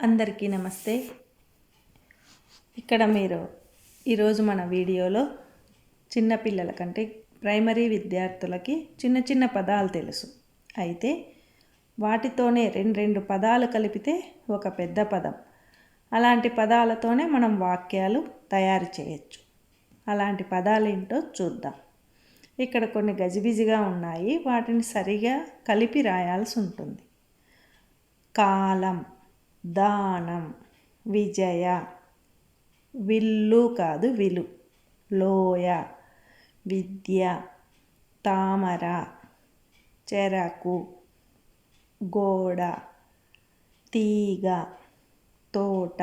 అందరికీ నమస్తే. ఇక్కడ మీరు ఈరోజు మన వీడియోలో చిన్నపిల్లల కంటే ప్రైమరీ విద్యార్థులకి చిన్న చిన్న పదాలు తెలుసు. అయితే వాటితోనే రెండు రెండు పదాలు కలిపితే ఒక పెద్ద పదం. అలాంటి పదాలతోనే మనం వాక్యాలు తయారు చేయొచ్చు. అలాంటి పదాలు ఏంటో చూద్దాం. ఇక్కడ కొన్ని గజిబిజిగా ఉన్నాయి. వాటిని సరిగా కలిపి రాయాల్సి ఉంటుంది. కాలం. దానం. విజయ. విల్లు కాదు విలు. లోయ. విద్య. తామర. చెరకు. గోడ. తీగ. తోట.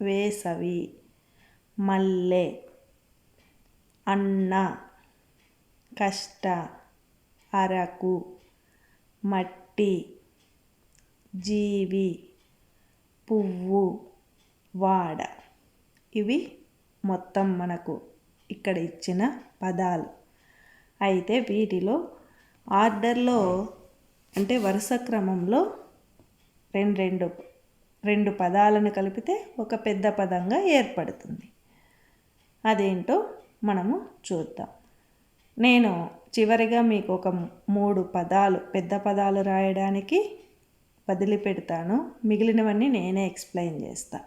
వేసవి. మల్లె. అన్న. కష్ట. అరకు. మట్టి. జీవి పువ్వు వాడ. ఇవి మొత్తం మనకు ఇక్కడ ఇచ్చిన పదాలు. అయితే వీటిలో ఆర్డర్లో అంటే వరుస క్రమంలో రెండు రెండు రెండు పదాలను కలిపితే ఒక పెద్ద పదంగా ఏర్పడుతుంది. అదేంటో మనము చూద్దాం. నేను చివరిగా మీకు ఒక మూడు పదాలు పెద్ద పదాలు రాయడానికి వదిలిపెడతాను. మిగిలినవన్నీ నేనే ఎక్స్ప్లెయిన్ చేస్తా.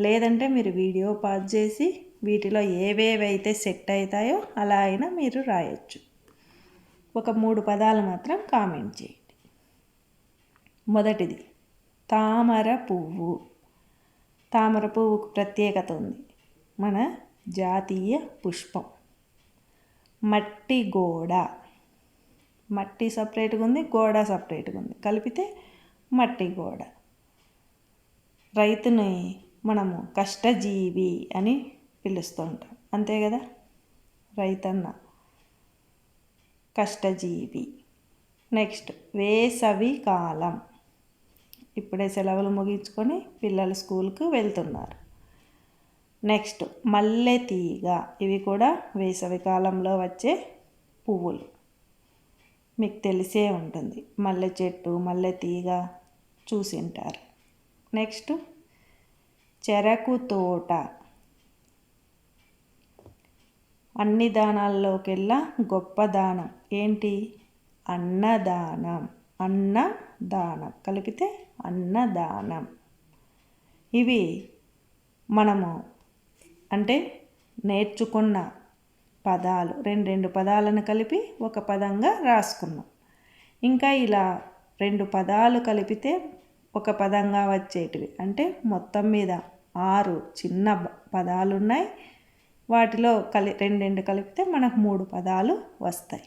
లేదంటే మీరు వీడియో పాజ్ చేసి వీటిలో ఏవేవైతే సెట్ అవుతాయో అలా అయినా మీరు రాయొచ్చు. ఒక మూడు పదాలు మాత్రం కామెంట్ చేయండి. మొదటిది తామర పువ్వు. తామర పువ్వుకు ప్రత్యేకత ఉంది. మన జాతీయ పుష్పం. మట్టి గోడ. మట్టి సపరేట్గా ఉంది గోడ సపరేట్గా ఉంది. కలిపితే మట్టి గోడ. రైతుని మనము కష్టజీవి అని పిలుస్తుంటాం అంతే కదా? రైతన్న కష్టజీవి. నెక్స్ట్ వేసవి కాలం. ఇప్పుడే సెలవులు ముగించుకొని పిల్లలు స్కూల్కి వెళ్తున్నారు. నెక్స్ట్ మల్లె తీగ. ఇవి కూడా వేసవి కాలంలో వచ్చే పువ్వులు. మీకు తెలిసే ఉంటుంది. మల్లె చెట్టు మల్లె తీగ చూసింటారు. నెక్స్ట్ చెరకు తోట. అన్ని దానాల్లోకెల్లా గొప్ప దానం. ఏంటి? అన్నదానం. అన్నదానం. కలిపితే అన్నదానం. ఇవి మనము అంటే నేర్చుకున్న పదాలు. రెండు రెండు పదాలను కలిపి ఒక పదంగా రాసుకున్నాం. ఇంకా ఇలా రెండు పదాలు కలిపితే ఒక పదంగా వచ్చేటివి. అంటే మొత్తం మీద ఆరు చిన్న పదాలు ఉన్నాయి వాటిలో కలి రెండు రెండు కలిపితే మనకు మూడు పదాలు వస్తాయి.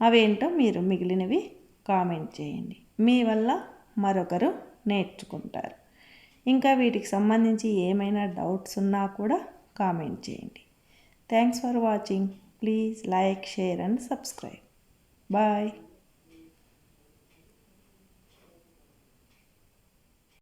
అవేంటో మీరు మిగిలినవి కామెంట్ చేయండి. మీ వల్ల మరొకరు నేర్చుకుంటారు. ఇంకా వీటికి సంబంధించి ఏమైనా డౌట్స్ ఉన్నా కూడా కామెంట్ చేయండి. Thanks for watching. Please like share and subscribe. Bye.